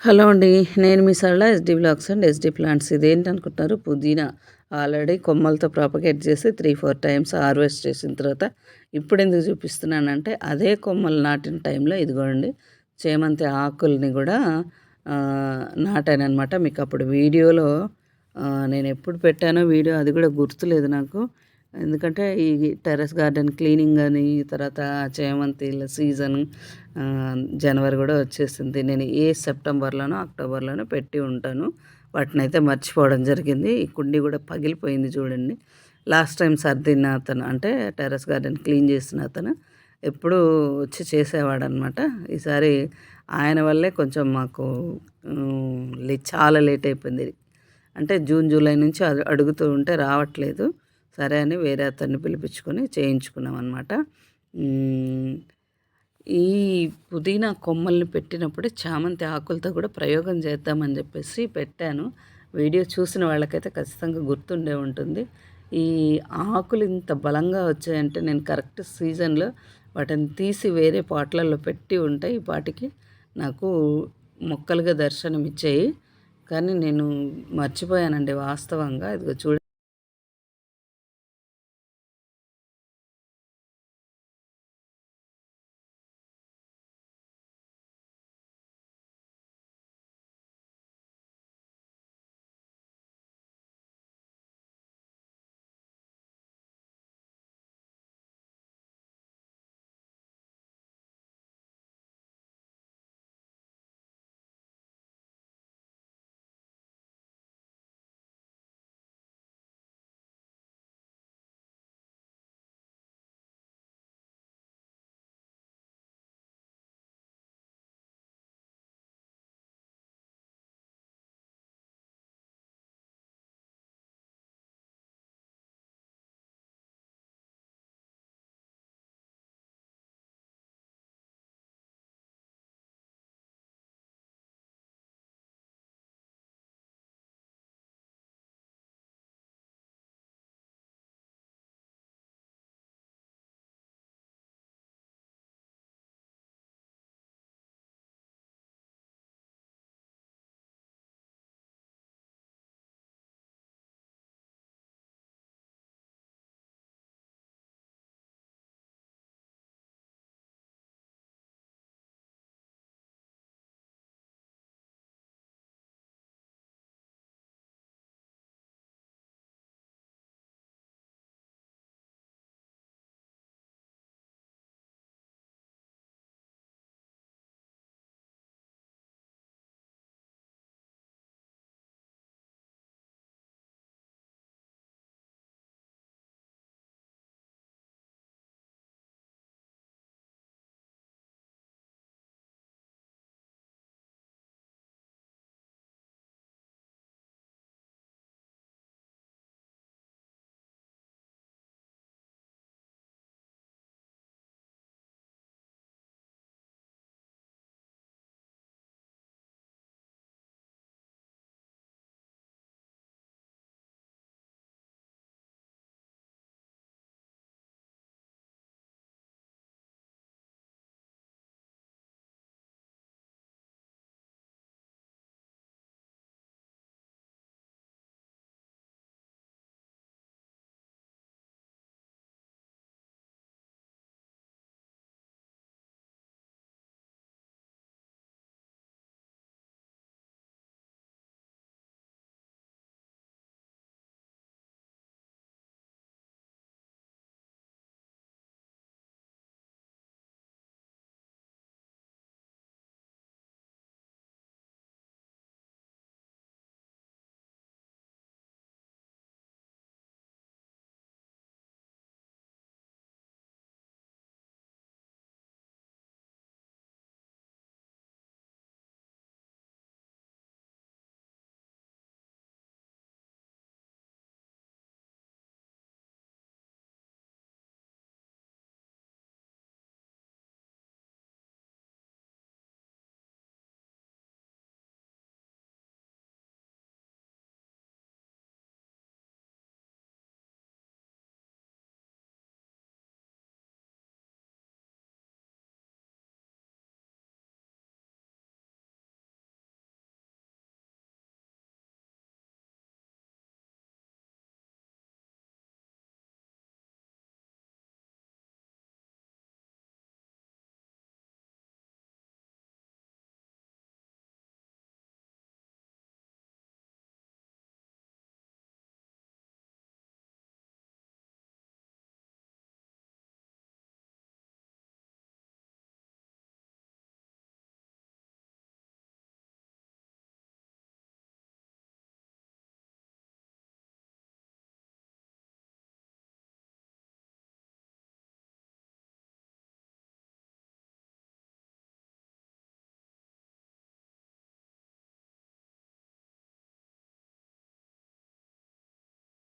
Hello అండి నేను మీ Sarala SD blogs and SD plants ఇదేంటనుకుంటున్నారు? పుదీనా ఆల్రెడీ కొమ్మలతో ప్రాపగేట్ చేసి త్రీ ఫోర్ టైమ్స్ హార్వెస్ట్ చేసిన తర్వాత ఇప్పుడు ఎందుకు చూపిస్తున్నానంటే అదే కొమ్మలు నాటిన టైంలో ఇదిగోండి చేమంతి ఆకుల్ని కూడా నాటానమాట మీకు అప్పుడు వీడియోలో నేను ఎప్పుడు పెట్టానో వీడియో అది కూడా గుర్తులేదు నాకు. ఎందుకంటే ఈ టెర్రస్ గార్డెన్ క్లీనింగ్ అని తర్వాత చేమంతిల సీజన్ జనవరి కూడా వచ్చేసింది. నేను ఏ సెప్టెంబర్లోనో అక్టోబర్లోనో పెట్టి ఉంటాను. వాటిని అయితే మర్చిపోవడం జరిగింది. ఈ కుండీ కూడా పగిలిపోయింది చూడండి. లాస్ట్ టైం సర్దిన అతను అంటే టెర్రస్ గార్డెన్ క్లీన్ చేసిన అతను ఎప్పుడు వచ్చి చేసేవాడు అనమాట ఈసారి ఆయన వల్లే కొంచెం మాకు చాలా లేట్ అయిపోయింది. అంటే జూన్ జూలై నుంచి అడుగుతూ ఉంటే రావట్లేదు. సరే అని వేరే అతన్ని పిలిపించుకొని చేయించుకున్నాం అనమాట ఈ పుదీనా కొమ్మల్ని పెట్టినప్పుడే చామంతి ఆకులతో కూడా ప్రయోగం చేద్దామని చెప్పేసి పెట్టాను. వీడియో చూసిన వాళ్ళకైతే ఖచ్చితంగా గుర్తుండే ఉంటుంది. ఈ ఆకులు ఇంత బలంగా వచ్చాయంటే నేను కరెక్ట్ సీజన్లో వాటిని తీసి వేరే పాట్లలో పెట్టి ఉంటాయి. ఈ పాటికి నాకు మొక్కలుగా దర్శనం ఇచ్చాయి కానీ నేను మర్చిపోయానండి వాస్తవంగా. ఇదిగో చూడండి.